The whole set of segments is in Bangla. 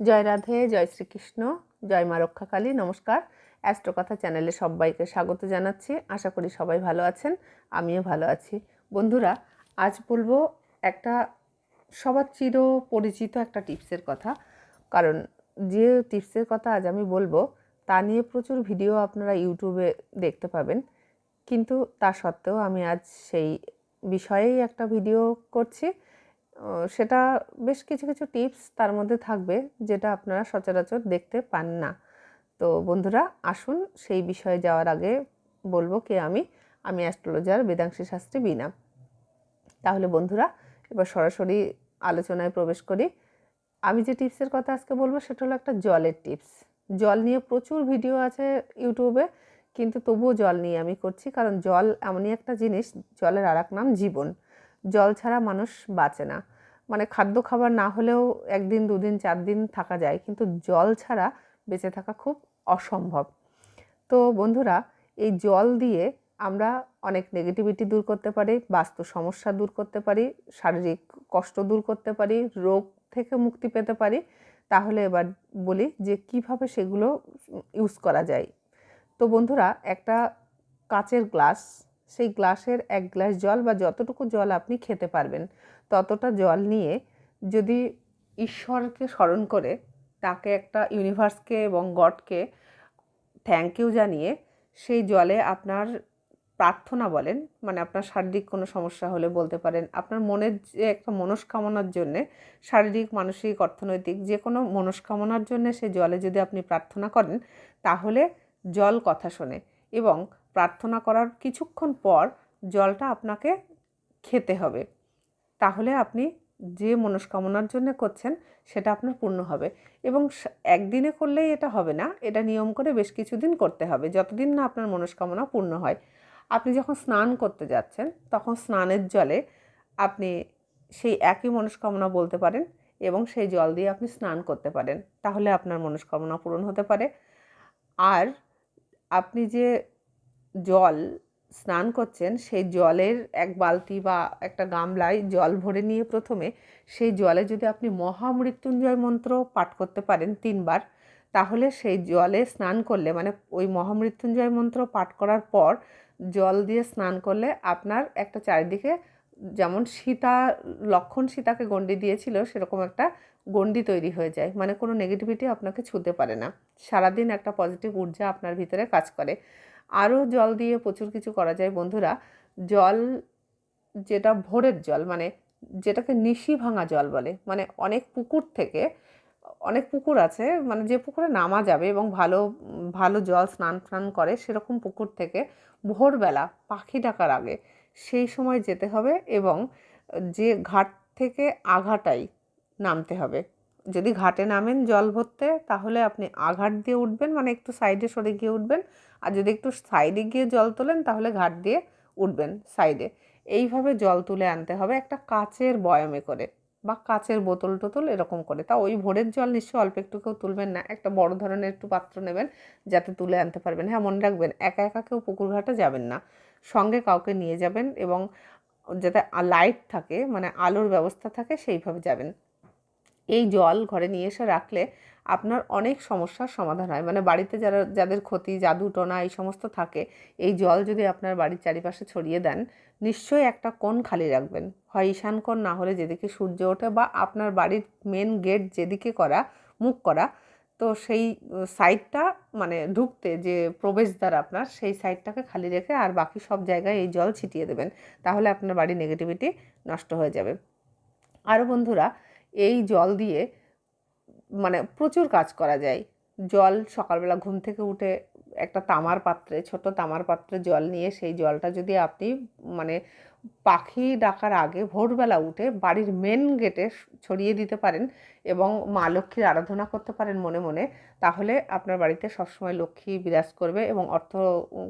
জয় রাধে, জয় শ্রীকৃষ্ণ, জয় মা রক্ষাকালী। নমস্কার। অ্যাস্ট্রোকথা চ্যানেলে সবাইকে স্বাগত জানাচ্ছি। আশা করি সবাই ভালো আছেন, আমিও ভালো আছি। বন্ধুরা, আজ বলব একটা সবার চির পরিচিত একটা টিপসের কথা। কারণ যে টিপসের কথা আজ আমি বলব, তা নিয়ে প্রচুর ভিডিও আপনারা ইউটিউবে দেখতে পাবেন। কিন্তু তা সত্ত্বেও আমি আজ সেই বিষয়েই একটা ভিডিও করছি। সেটা বেশ কিছু কিছু টিপস তার মধ্যে থাকবে যেটা আপনারা সচরাচর দেখতে পান না। তো বন্ধুরা, আসুন সেই বিষয়ে যাওয়ার আগে বলব কে আমি? আমি অ্যাস্ট্রোলজার বেদাংশী শাস্ত্রী বিনা তাহলে বন্ধুরা, এবার সরাসরি আলোচনায় প্রবেশ করি। আমি যে টিপসের কথা আজকে বলব, সেটা হলো একটা জলের টিপস। জল নিয়ে প্রচুর ভিডিও আছে ইউটিউবে, কিন্তু তবুও জল নিয়ে আমি করছি, কারণ জল এমনই একটা জিনিস, জলের আর নাম জীবন। জল ছাড়া মানুষ বাঁচে না। মানে খাদ্য খাবার না হলেও একদিন, দুদিন চার দিন থাকা যায়, কিন্তু জল ছাড়া বেঁচে থাকা খুব অসম্ভব। তো বন্ধুরা, এই জল দিয়ে আমরা অনেক নেগেটিভিটি দূর করতে পারি, বাস্তু সমস্যা দূর করতে পারি, শারীরিক কষ্ট দূর করতে পারি, রোগ থেকে মুক্তি পেতে পারি। তাহলে এবার বলি যে কীভাবে সেগুলো ইউজ করা যায়। তো বন্ধুরা, একটা কাচের গ্লাস সেই গ্লাসের এক গ্লাস জল বা যতটুকু জল আপনি খেতে পারবেন, ততটা জল নিয়ে যদি ঈশ্বরকে স্মরণ করে, তাকে একটা ইউনিভার্সকে এবং গডকে থ্যাংক ইউ জানিয়ে সেই জলে আপনার প্রার্থনা বলেন মানে আপনার শারীরিক কোনো সমস্যা হলে বলতে পারেন, আপনার মনের যে একটা মনস্কামনার জন্যে, শারীরিক, মানসিক, অর্থনৈতিক যে কোনো মনস্কামনার জন্যে সে জলে যদি আপনি প্রার্থনা করেন, তাহলে জল কথা শোনে এবং প্রার্থনা করার কিছুক্ষণ পর জলটা আপনাকে খেতে হবে। তাহলে আপনি যে মনস্কামনার জন্য করছেন সেটা আপনার পূর্ণ হবে এবং একদিনে করলেই এটা হবে না। এটা নিয়ম করে বেশ কিছুদিন করতে হবে। যতদিন না আপনার মনস্কামনা পূর্ণ হয়। আপনি যখন স্নান করতে যাচ্ছেন, তখন স্নানের জলে আপনি সেই একই মনস্কামনা বলতে পারেন এবং সেই জল দিয়ে আপনি স্নান করতে পারেন। তাহলে আপনার মনস্কামনা পূরণ হতে পারে। আর আপনি যে জল স্নান করছেন, সেই জলের এক বালতি বা একটা গামলায় জল ভরে নিয়ে প্রথমে সেই জলে যদি আপনি মহামৃত্যুঞ্জয় মন্ত্র পাঠ করতে পারেন তিনবার, তাহলে সেই জলে স্নান করলে মানে ওই মহামৃত্যুঞ্জয় মন্ত্র পাঠ করার পর জল দিয়ে স্নান করলে আপনার একটা চারিদিকে যেমন সীতা, লক্ষণ সীতাকে গণ্ডি দিয়েছিল, সেরকম একটা গণ্ডি তৈরি হয়ে যায় মানে কোনো নেগেটিভিটি আপনাকে ছুতে পারে না। সারাদিন একটা পজিটিভ ঊর্জা আপনার ভিতরে কাজ করে। আরও জল দিয়ে প্রচুর কিছু করা যায়, বন্ধুরা। জল যেটা ভোরের জল মানে যেটাকে নিশি ভাঙা জল বলে মানে অনেক পুকুর থেকে, অনেক পুকুর আছে মানে যে পুকুরে নামা যাবে এবং ভালো ভালো জল স্নান টান করে সেরকম পুকুর থেকে ভোরবেলা পাখি ডাকার আগে সেই সময় যেতে হবে এবং যে ঘাট থেকে আঘাটাই নামতে হবে। যদি ঘাটে নামেন জল ভরতে, তাহলে আপনি আঘাট দিয়ে উঠবেন মানে একটু সাইডে সরে গিয়ে উঠবেন। আর যদি একটু সাইডে গিয়ে জল তোলেন, তাহলে ঘাট দিয়ে উঠবেন সাইডে এইভাবে জল তুলে আনতে হবে একটা কাচের বয়ামে করে, বা কাচের বোতল টোতল এরকম করে। তা ওই ভোরের জল নিশ্চয়ই অল্প একটু কেউ তুলবেন না, একটা বড় ধরনের একটু পাত্র নেবেন, যাতে তুলে আনতে পারবেন। হ্যাঁ মনে রাখবেন, একা একা কেউ পুকুর ঘাটে যাবেন না। সঙ্গে কাউকে নিয়ে যাবেন এবং যাতে লাইট থাকে মানে আলোর ব্যবস্থা থাকে, সেইভাবে যাবেন। এই জল ঘরে নিয়ে এসে রাখলে আপনার অনেক সমস্যার সমাধান হয়। মানে বাড়িতে যারা, যাদের ক্ষতি, জাদু, টোনা এই সমস্ত থাকে, এই জল যদি আপনার বাড়ির চারিপাশে ছড়িয়ে দেন, নিশ্চয়ই একটা কোণ খালি রাখবেন। হয় ঈশান কোণ, না হলে যেদিকে সূর্য ওঠে বা আপনার বাড়ির মেন গেট যেদিকে করা, মুখ করা, তো সেই সাইডটা মানে ঢুকতে যে প্রবেশদ্বার আপনার, সেই সাইডটাকে খালি রেখে আর বাকি সব জায়গায় এই জল ছিটিয়ে দেবেন। তাহলে আপনার বাড়ির নেগেটিভিটি নষ্ট হয়ে যাবে। আরও বন্ধুরা এই জল দিয়ে মানে প্রচুর কাজ করা যায়। জল সকালবেলা ঘুম থেকে উঠে একটা তামার পাত্রে, ছোট তামার পাত্রে জল নিয়ে সেই জলটা যদি আপনি মানে পাখি ডাকার আগে ভোরবেলা উঠে বাড়ির মেন গেটে ছড়িয়ে দিতে পারেন এবং মা লক্ষ্মীর আরাধনা করতে পারেন মনে মনে, তাহলে আপনার বাড়িতে সবসময় লক্ষ্মী বিরাজ করবে এবং অর্থ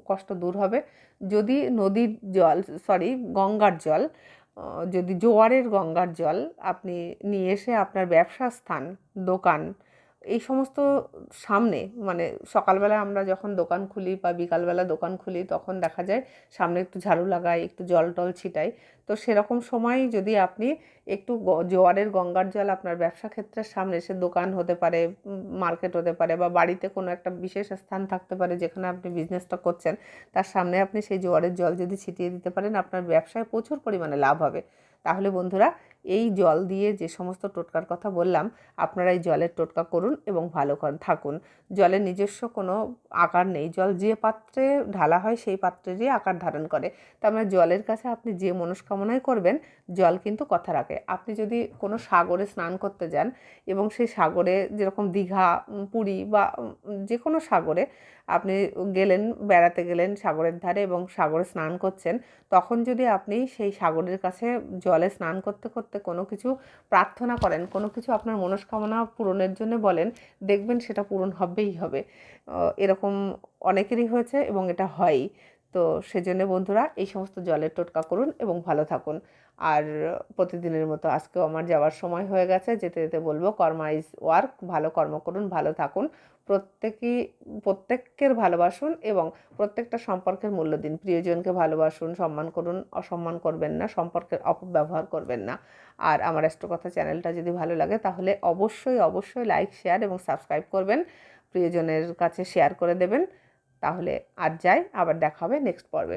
কষ্ট দূর হবে। যদি নদীর জল সরি গঙ্গার জল যদি জোয়ারের গঙ্গার জল আপনি নিয়ে এসে আপনার ব্যবসা স্থান, দোকান, এই সমস্ত সামনে মানে সকালবেলা আমরা যখন দোকান খুলি বা বিকালবেলা দোকান খুলি, তখন দেখা যায় সামনে একটু ঝাড়ু লাগাই, একটু জল টল ছিটাই। তো সেরকম সময় যদি আপনি একটু জোয়ারের গঙ্গার জল আপনার ব্যবসা ক্ষেত্রের সামনে সে দোকান হতে পারে মার্কেট হতে পারে বা বাড়িতে কোনো একটা বিশেষ স্থান থাকতে পারে যেখানে আপনি বিজনেসটা করছেন, তার সামনে আপনি সেই জোয়ারের জল যদি ছিটিয়ে দিতে পারেন, আপনার ব্যবসায় প্রচুর পরিমাণে লাভ হবে। তাহলে বন্ধুরা, এই জল দিয়ে যে সমস্ত টোটকার কথা বললাম, আপনারা এই জলের টোটকা করুন এবং ভালো থাকুন। জলের নিজস্ব কোনো আকার নেই। জল যে পাত্রে ঢালা হয়, সেই পাত্রেরই আকার ধারণ করে। তার মানে জলের কাছে আপনি যে মনস্কামনাই করবেন, জল কিন্তু কথা রাখে আপনি যদি কোনো সাগরে স্নান করতে যান এবং সেই সাগরে যেরকম দীঘা পুরী বা যে কোনো সাগরে আপনি গেলেন, বেড়াতে গেলেন সাগরের ধারে এবং সাগরে স্নান করছেন, তখন যদি আপনি সেই সাগরের কাছে জলে স্নান করতে করতে কোনো কিছু প্রার্থনা করেন, কোনো কিছু আপনার মনস্কামনা পূরণের জন্য বলেন, দেখবেন সেটা পূরণ হবেই হবে। এরকম অনেকেরই হয়েছে এবং এটা হয়ই। তো সেজন্য বন্ধুরা এই সমস্ত জলের টোটকা করুন এবং ভালো থাকুন। আর প্রতিদিনের মতো আজকেও আমার যাওয়ার সময় হয়ে গেছে, যেতে যেতে বলব কর্মা ইজ ওয়ার্ক, ভালো কর্ম করুন, ভালো থাকুন। প্রত্যেকেই, প্রত্যেকের ভালোবাসুন এবং প্রত্যেকটা সম্পর্কের মূল্য দিন। প্রিয়জনকে ভালোবাসুন, সম্মান করুন, অসম্মান করবেন না, সম্পর্কের অপব্যবহার করবেন না। আর আমার কথা চ্যানেলটা যদি ভালো লাগে তাহলে অবশ্যই অবশ্যই লাইক, শেয়ার এবং সাবস্ক্রাইব করবেন। প্রিয়জনের কাছে শেয়ার করে দেবেন। তাহলে আজ যাই আবার দেখা হবে নেক্সট পর্বে।